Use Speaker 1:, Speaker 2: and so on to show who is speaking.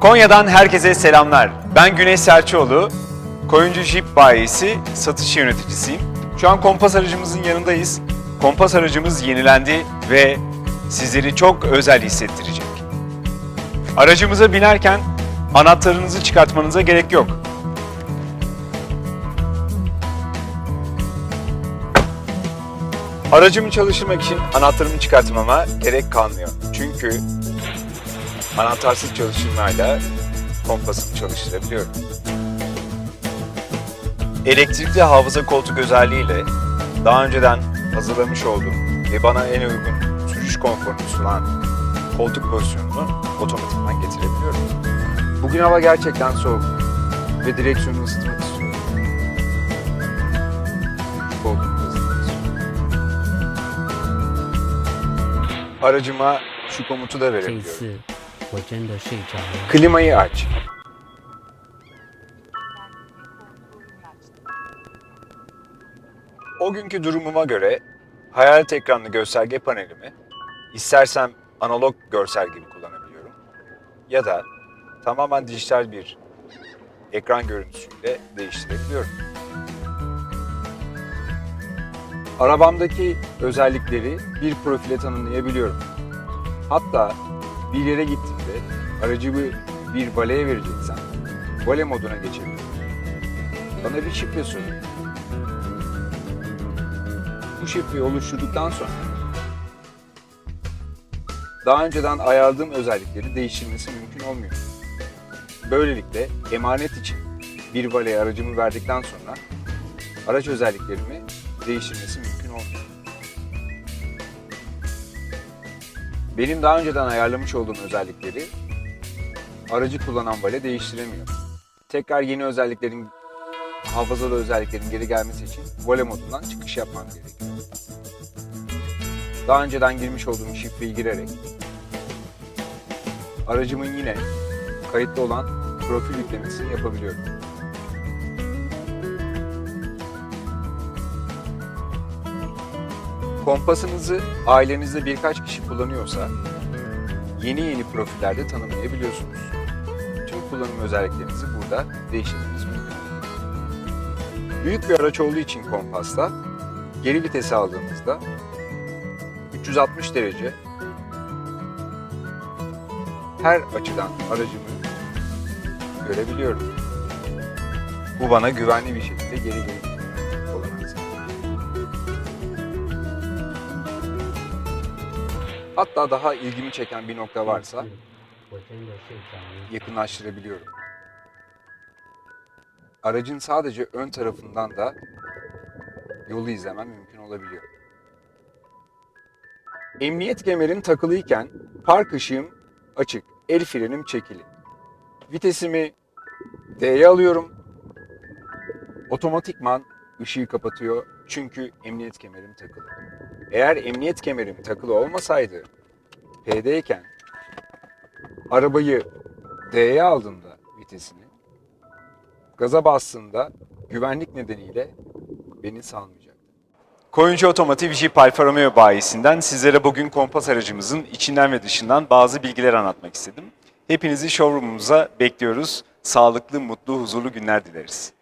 Speaker 1: Konya'dan herkese selamlar. Ben Güneş Serçoğlu. Koyuncu Jeep bayisi satış yöneticisiyim. Şu an kompas aracımızın yanındayız. Kompas aracımız yenilendi ve sizleri çok özel hissettirecek. Aracımıza binerken anahtarınızı çıkartmanıza gerek yok. Aracımı çalıştırmak için anahtarımı çıkartmama gerek kalmıyor. Çünkü anahtarsız çalıştırmayla kompasımı çalıştırabiliyorum. Elektrikli hafıza koltuk özelliğiyle daha önceden hazırlamış olduğum ve bana en uygun sürüş konforunu sunan koltuk pozisyonunu otomatikman getirebiliyorum. Bugün hava gerçekten soğuk ve direksiyonu ısıtmak istiyorum. Koltuğumu ısıtmak istiyorum. Aracıma şu komutu da verebiliyorum. Klimayı aç. O günkü durumuma göre hayalet ekranlı gösterge panelimi istersem analog görsel gibi kullanabiliyorum ya da tamamen dijital bir ekran görüntüsüyle değiştirebiliyorum. Arabamdaki özellikleri bir profile tanımlayabiliyorum. Hatta bir yere gittiğimde aracımı bir valeye vereceksem vale moduna geçebilirim. Bana bir şifre soruyor. Bu şifreyi oluşturduktan sonra daha önceden ayarladığım özellikleri değiştirmesi mümkün olmuyor. Böylelikle emanet için bir valeye aracımı verdikten sonra araç özelliklerimi değiştirmesi mümkün Benim daha önceden ayarlamış olduğum özellikleri aracı kullanan vale değiştiremiyor. Tekrar yeni özelliklerin, hafızalı özelliklerin geri gelmesi için vale modundan çıkış yapmam gerekiyor. Daha önceden girmiş olduğum şifreyi girerek aracımın yine kayıtlı olan profil yüklemesini yapabiliyorum. Kompasınızı ailenizde birkaç kişi kullanıyorsa yeni yeni profillerde tanımlayabiliyorsunuz. Tüm kullanım özelliklerinizi burada değiştirmeniz mümkün. Büyük bir araç olduğu için kompasta geri vitesi aldığımızda 360 derece her açıdan aracımı görebiliyorum. Bu bana güvenli bir şekilde geri geri Hatta daha ilgimi çeken bir nokta varsa
Speaker 2: şey
Speaker 1: yakınlaştırabiliyorum. Aracın sadece ön tarafından da yolu izlemem mümkün olabiliyor. Emniyet kemerim takılıyken park ışığım açık, el frenim çekili. Vitesimi D'ye alıyorum. Otomatikman ışığı kapatıyor çünkü emniyet kemerim takılı. Eğer emniyet kemerim takılı olmasaydı P'deyken arabayı D'ye aldığımda vitesini gaza bastığında güvenlik nedeniyle beni salmayacaktı. Koyuncu Otomotiv Jeep Alfa Romeo bayisinden sizlere bugün kompas aracımızın içinden ve dışından bazı bilgiler anlatmak istedim. Hepinizi showroomumuza bekliyoruz. Sağlıklı, mutlu, huzurlu günler dileriz.